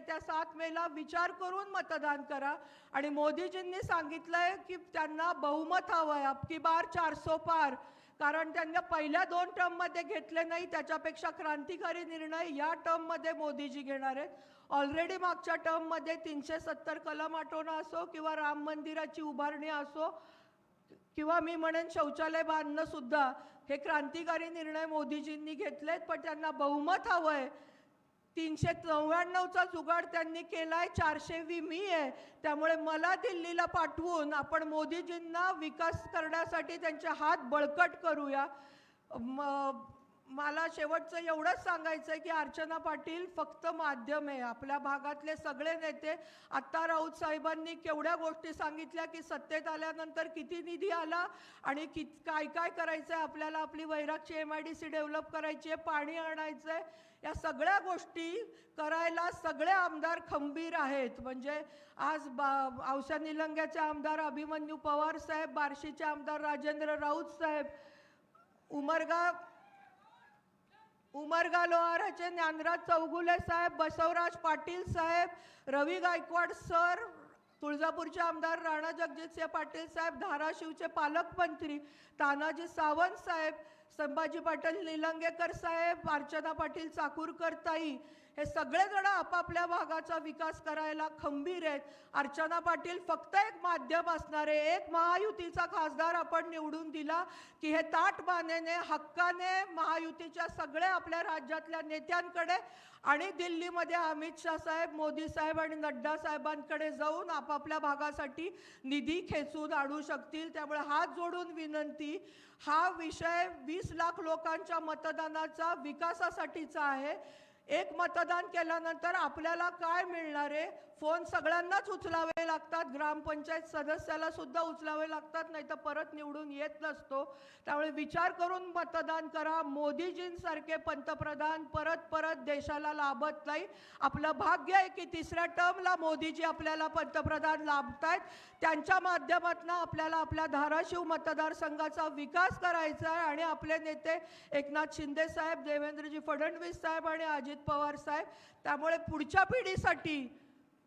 येत्या सात मेला विचार करून मतदान करा. आणि मोदीजींनी सांगितलंय की त्यांना बहुमत हवं आहे अबकी बार चारसो पार. कारण त्यांना पहिल्या दोन टर्ममध्ये घेतले नाही त्याच्यापेक्षा क्रांतिकारी निर्णय या टर्ममध्ये मोदीजी घेणार आहेत. ऑलरेडी मागच्या टर्ममध्ये तीनशे सत्तर कलम आठवणं असो किंवा राम मंदिराची उभारणी असो किंवा मी म्हणेन शौचालय बांधणं सुद्धा हे क्रांतिकारी निर्णय मोदीजींनी घेतलेत पण त्यांना बहुमत हवं आहे तीनशे चौऱ्याण्णवचा जुगाड त्यांनी केलाय चारशे वी मी आहे. त्यामुळे मला दिल्लीला पाठवून आपण मोदीजींना विकास करण्यासाठी त्यांचे हात बळकट करूया. म- मला शेवटचं एवढंच सांगायचं आहे की अर्चना पाटील फक्त माध्यम आहे. आपल्या भागातले सगळे नेते आत्ता राऊत साहेबांनी केवढ्या गोष्टी सांगितल्या की सत्तेत आल्यानंतर किती निधी आला आणि कि काय काय करायचं आहे आपल्याला आपली वैरागची M I D C develop करायची आहे पाणी आणायचं आहे या सगळ्या गोष्टी करायला सगळे आमदार खंबीर आहेत. म्हणजे आज बा औषा निलंग्याचे आमदार अभिमन्यू पवार साहेब बार्शीचे आमदार राजेंद्र राऊत साहेब उमरगा उमरगा लोहाराचे ज्ञानराज चौगुले साहेब बसवराज पाटील साहेब रवी गायकवाड सर तुळजापूरचे आमदार राणा जगजितसिंह पाटील साहेब धाराशिवचे पालकमंत्री तानाजी सावंत साहेब संभाजी पाटील निलंगेकर साहेब अर्चना पाटील चाकूरकर ताई हे सगळेजण आपापल्या भागाचा विकास करायला खंबीर आहेत. अर्चना पाटील फक्त एक माध्यम असणारे एक महायुतीचा खासदार आपण निवडून दिला की हे ताटबानेने हक्काने महायुतीच्या सगळ्या आपल्या राज्यातल्या नेत्यांकडे आणि दिल्लीमध्ये अमित शाह साहेब मोदी साहेब आणि नड्डा साहेबांकडे जाऊन आपापल्या भागासाठी निधी खेचून आणू शकतील. त्यामुळे हात जोडून विनंती हा विषय वीस वीस लाख लोकांच्या मतदानाचा विकासासाठीचा आहे. एक मतदान केल्यानंतर आपल्याला काय मिळणार आहे? फोन सगळ्यांनाच उचलावे लागतात. ग्रामपंचायत सदस्याला सुद्धा उचलावे लागतात नाही तर परत निवडून येत नसतो. त्यामुळे विचार करून मतदान करा. मोदीजींसारखे पंतप्रधान परत परत देशाला लाभत नाही. आपलं भाग्य आहे की तिसऱ्या टर्मला मोदीजी आपल्याला पंतप्रधान लाभतायत. त्यांच्या माध्यमातून आपल्याला आपल्या धाराशिव मतदारसंघाचा विकास करायचा आहे. आणि आपले नेते एकनाथ शिंदे साहेब देवेंद्रजी फडणवीस साहेब आणि अजित पवार साहेब त्यामुळे पुढच्या पिढीसाठी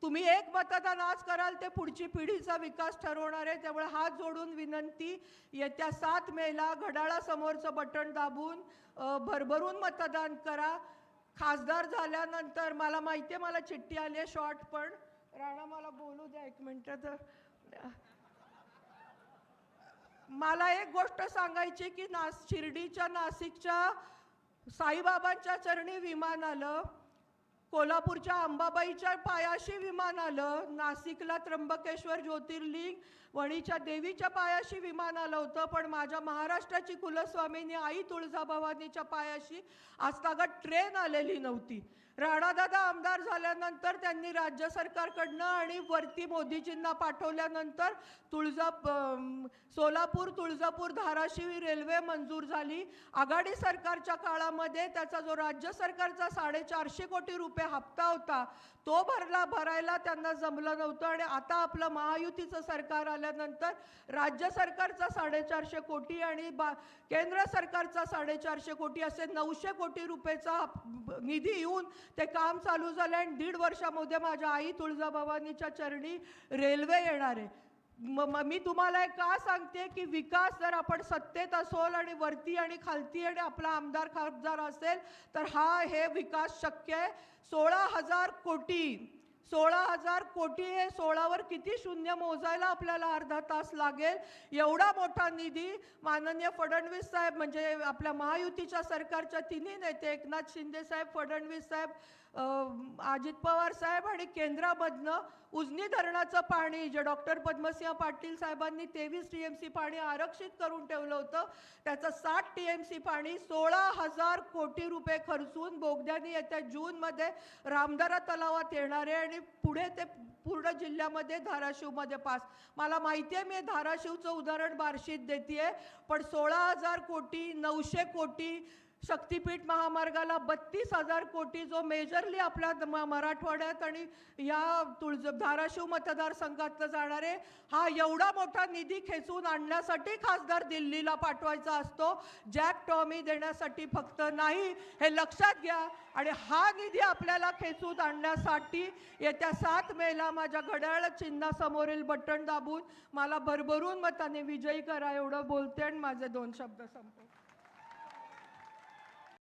तुम्ही एक मतदान आज कराल ते पुढची पिढीचा विकास ठरवणार आहे. त्यामुळे हात जोडून विनंती येत्या सात मेला घड्याळासमोरचं बटन दाबून भरभरून मतदान करा. खासदार झाल्यानंतर मला माहिती आहे मला चिठ्ठी आली आहे शॉर्ट पण राणा मला बोलू द्या एक मिनटं तर. मला एक गोष्ट सांगायची की नास शिर्डीच्या नाशिकच्या साईबाबांच्या चरणी विमान आलं. कोल्हापूरच्या अंबाबाईच्या पायाशी विमान आलं. नाशिकला त्र्यंबकेश्वर ज्योतिर्लिंग वणीच्या देवीच्या पायाशी विमान आलं होतं पण माझ्या महाराष्ट्राची कुलस्वामींनी आई तुळजाभवानीच्या पायाशी आजतागत ट्रेन आलेली नव्हती. राणादादा आमदार झाल्यानंतर त्यांनी राज्य सरकारकडनं आणि वरती मोदीजींना पाठवल्यानंतर तुळजा सोलापूर तुळजापूर धाराशिव रेल्वे मंजूर झाली. आघाडी सरकारच्या काळामध्ये त्याचा जो राज्य सरकारचा साडेचारशे कोटी रुपये हप्ता होता तो भरला भरायला त्यांना जमलं नव्हतं आणि आता आपलं महायुतीचं सरकार आल्यानंतर राज्य सरकारचा साडेचारशे कोटी आणि बा केंद्र सरकारचा साडेचारशे कोटी असे नऊशे कोटी रुपयेचा निधी येऊन ते काम चालू झालं आणि दीड वर्षामध्ये माझ्या आई तुळजाभवानीच्या चरणी रेल्वे येणार आहे. म- मी तुम्हाला एक का सांगते की विकास जर आपण सत्तेत असोल आणि वरती आणि खालती आणि आपला आमदार खासदार असेल तर हा हे विकास शक्य आहे. सोळा हजार कोटी सोळा हजार कोटी हे सोळावर किती शून्य मोजायला आपल्याला अर्धा तास लागेल? एवढा मोठा निधी माननीय फडणवीस साहेब म्हणजे आपल्या महायुतीच्या सरकारच्या तिन्ही नेते एकनाथ शिंदे साहेब फडणवीस साहेब अजित पवार साहेब आणि केंद्रामधनं उजनी धरणाचं पाणी जे डॉक्टर पद्मसिंह पाटील साहेबांनी तेवीस टी एम सी पाणी आरक्षित करून ठेवलं होतं त्याचं साठ टी एम सी पाणी सोळा हजार कोटी रुपये खर्चून बोगद्याने येत्या जूनमध्ये रामदारा तलावात येणार आहे आणि पुढे ते पूर्ण जिल्ह्यामध्ये धाराशिवमध्ये पास. मला माहिती आहे मी धाराशिवचं उदाहरण बार्शीत देते पण सोळा हजार कोटी नऊशे कोटी शक्तीपीठ महामार्गाला बत्तीस हजार कोटी जो मेजरली आपल्या म- मराठवाड्यात आणि या तुळज धाराशिव मतदारसंघातलं जाणारे हा एवढा मोठा निधी खेचून आणण्यासाठी खासदार दिल्लीला पाठवायचा असतो जॅक टॉमी देण्यासाठी फक्त नाही हे लक्षात घ्या. आणि हा निधी आपल्याला खेचून आणण्यासाठी येत्या सात मेला माझ्या घड्याळ चिन्हासमोरील बटण दाबून मला भरभरून मताने विजयी करा एवढं बोलते आणि माझे दोन शब्द संपले